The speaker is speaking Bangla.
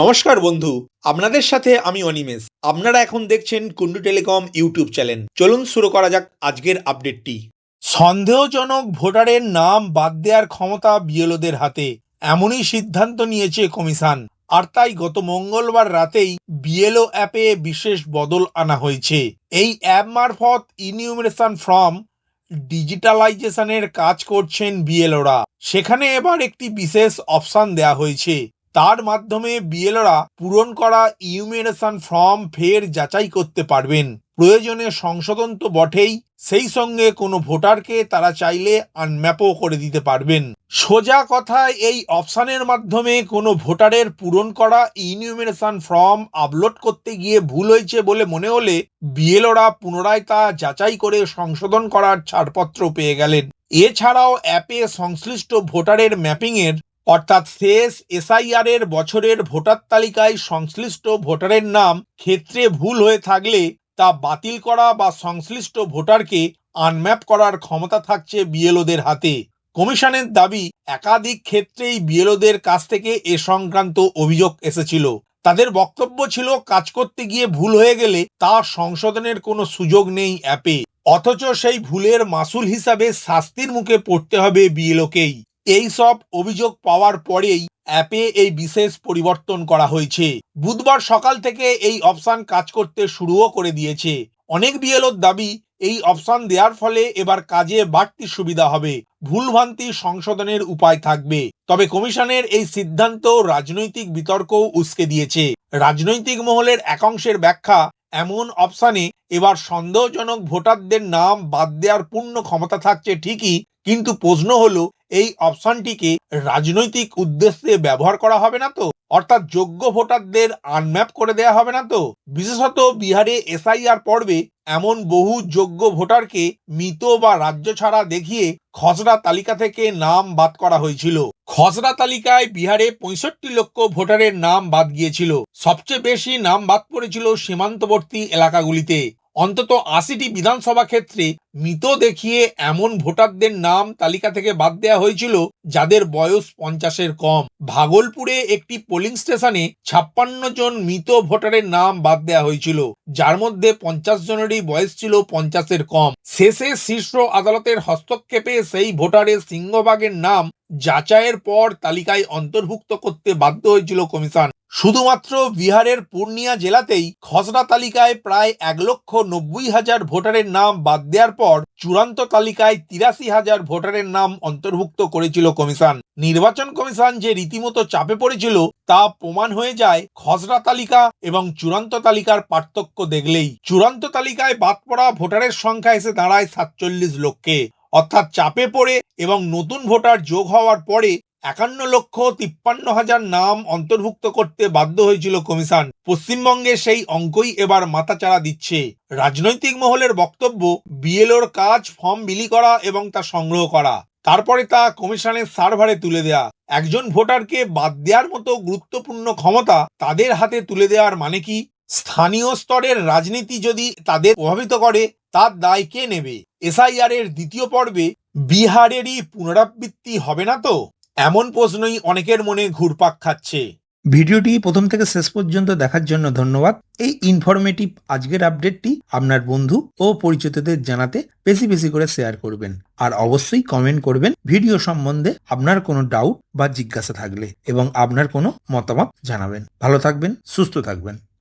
নমস্কার বন্ধু, আপনাদের সাথে আমি অনিমেষ। আপনারা এখন দেখছেন কুন্ডু টেলিকম ইউটিউব চ্যানেল। চলুন শুরু করা যাক আজকের আপডেটটি। সন্দেহজনক ভোটারের নাম বাদ দেওয়ার ক্ষমতা বিএলওদের হাতে, এমনই সিদ্ধান্ত নিয়েছে কমিশন। আর তাই গত মঙ্গলবার রাতেই বিএলও অ্যাপে বিশেষ বদল আনা হয়েছে। এই অ্যাপ মারফত ইনিউমিনেশন ফর্ম ডিজিটালাইজেশনের কাজ করছেন বিএলওরা। সেখানে এবার একটি বিশেষ অপশান দেওয়া হয়েছে। তার মাধ্যমে বিএলরা পূরণ করা ইউমিনেশন ফর্ম ফের যাচাই করতে পারবেন। প্রয়োজনে সংশোধন তো বটেই, সেই সঙ্গে কোনো ভোটারকে তারা চাইলে আনম্যাপও করে দিতে পারবেন। সোজা কথায় এই অপশানের মাধ্যমে কোনো ভোটারের পূরণ করা ইনিউমিনেশন ফর্ম আপলোড করতে গিয়ে ভুল হয়েছে বলে মনে হলে বিএলওরা পুনরায় তা যাচাই করে সংশোধন করার ছাড়পত্র পেয়ে গেলেন। এছাড়াও অ্যাপে সংশ্লিষ্ট ভোটারের ম্যাপিংয়ের অর্থাৎ শেষ এসআইআর এর বছরের ভোটার তালিকায় সংশ্লিষ্ট ভোটারের নাম ক্ষেত্রে ভুল হয়ে থাকলে তা বাতিল করা বা সংশ্লিষ্ট ভোটারকে আনম্যাপ করার ক্ষমতা থাকছে বিএলওদের হাতে। কমিশনের দাবি, একাধিক ক্ষেত্রেই বিএলওদের কাছ থেকে এ সংক্রান্ত অভিযোগ এসেছিল। তাদের বক্তব্য ছিল, কাজ করতে গিয়ে ভুল হয়ে গেলে তা সংশোধনের কোনো সুযোগ নেই অ্যাপে। অথচ সেই ভুলের মাসুল হিসাবে শাস্তির মুখে পড়তে হবে বিএলওকেই। এই সব অভিযোগ পাওয়ার পরেই অ্যাপে এই বিশেষ পরিবর্তন করা হয়েছে। বুধবার সকাল থেকে এই অপশন কাজ করতে শুরুও করে দিয়েছে। অনেক বিএলওর দাবি, এই অপশন দেওয়ার ফলে এবার কাজে বাড়তি সুবিধা হবে। ভুলভ্রান্তি সংশোধনের উপায় থাকবে। তবে কমিশনের এই সিদ্ধান্ত রাজনৈতিক বিতর্কও উস্কে দিয়েছে। রাজনৈতিক মহলের একাংশের ব্যাখ্যা, এমন অপশানে এবার সন্দেহজনক ভোটারদের নাম বাদ দেওয়ার পূর্ণ ক্ষমতা থাকছে ঠিকই, কিন্তু প্রশ্ন হলো এই অপশনটিকে রাজনৈতিক উদ্দেশ্যে ব্যবহার করা হবে না তো? অর্থাৎ যোগ্য ভোটারদের আনম্যাপ করে দেওয়া হবে না তো? বিশেষত বিহারে এসআইআর পর্বে এমন বহু যোগ্য ভোটারকে মৃত বা রাজ্য ছাড়া দেখিয়ে খসড়া তালিকা থেকে নাম বাদ করা হয়েছিল। খসড়া তালিকায় বিহারে পঁয়ষট্টি লক্ষ ভোটারের নাম বাদ গিয়েছিল। সবচেয়ে বেশি নাম বাদ পড়েছিল সীমান্তবর্তী এলাকাগুলিতে। অন্তত আশিটি বিধানসভা ক্ষেত্রে মৃত দেখিয়ে এমন ভোটারদের নাম তালিকা থেকে বাদ দেওয়া হয়েছিল, যাদের বয়স পঞ্চাশের কম। ভাগলপুরে একটি পোলিং স্টেশনে ছাপ্পান্ন জন মৃত ভোটারের নাম বাদ দেওয়া হয়েছিল, যার মধ্যে পঞ্চাশ জনেরই বয়স ছিল পঞ্চাশের কম। শেষে শীর্ষ আদালতের হস্তক্ষেপে সেই ভোটারের সিংহভাগের নাম যাচাইয়ের পর তালিকায় অন্তর্ভুক্ত করতে বাধ্য হয়েছিল কমিশন। শুধুমাত্র বিহারের পূর্ণিয়া জেলাতেই খসড়া তালিকায় প্রায় এক লক্ষ নব্বই হাজার ভোটারের নাম বাদ দেওয়ার পর চূড়ান্ত তালিকায় তিরাশি হাজার ভোটারের নাম অন্তর্ভুক্ত করেছিল কমিশন। নির্বাচন কমিশন যে রীতিমতো চাপে পড়েছিল, তা প্রমাণ হয়ে যায় খসড়া তালিকা এবং চূড়ান্ত তালিকার পার্থক্য দেখলেই। চূড়ান্ত তালিকায় বাদ পড়া ভোটারের সংখ্যা এসে দাঁড়ায় সাতচল্লিশ লক্ষে। অর্থাৎ চাপে পড়ে এবং নতুন ভোটার যোগ হওয়ার পরে একান্ন লক্ষ তিপ্পান্ন হাজার নাম অন্তর্ভুক্ত করতে বাধ্য হয়েছিল কমিশন। পশ্চিমবঙ্গে সেই অঙ্কই এবার মাথাচাড়া দিচ্ছে। রাজনৈতিক মহলের বক্তব্য, বিএলওর কাজ, ফর্ম বিলি করা এবং তা সংগ্রহ করা। তারপরে তা কমিশনের সার্ভারে তুলে দেয়া। একজন ভোটারকে বাদ দেওয়ার মতো গুরুত্বপূর্ণ ক্ষমতা তাদের হাতে তুলে দেওয়ার মানে কি? স্থানীয় স্তরের রাজনীতি যদি তাদের প্রভাবিত করে, তার দায় কে নেবে? এসআইআর এর দ্বিতীয় পর্বে বিহারেরই পুনরাবৃত্তি হবে না তো? এমন প্রশ্নই অনেকের মনে ঘুরপাক খাচ্ছে। ভিডিওটি প্রথম থেকে শেষ পর্যন্ত দেখার জন্য ধন্যবাদ। এই ইনফরমেটিভ আজকের আপডেটটি আপনার বন্ধু ও পরিচিতদের জানাতে বেশি বেশি করে শেয়ার করবেন। আর অবশ্যই কমেন্ট করবেন ভিডিও সম্বন্ধে আপনার কোনো ডাউট বা জিজ্ঞাসা থাকলে এবং আপনার কোনো মতামত জানাবেন। ভালো থাকবেন, সুস্থ থাকবেন।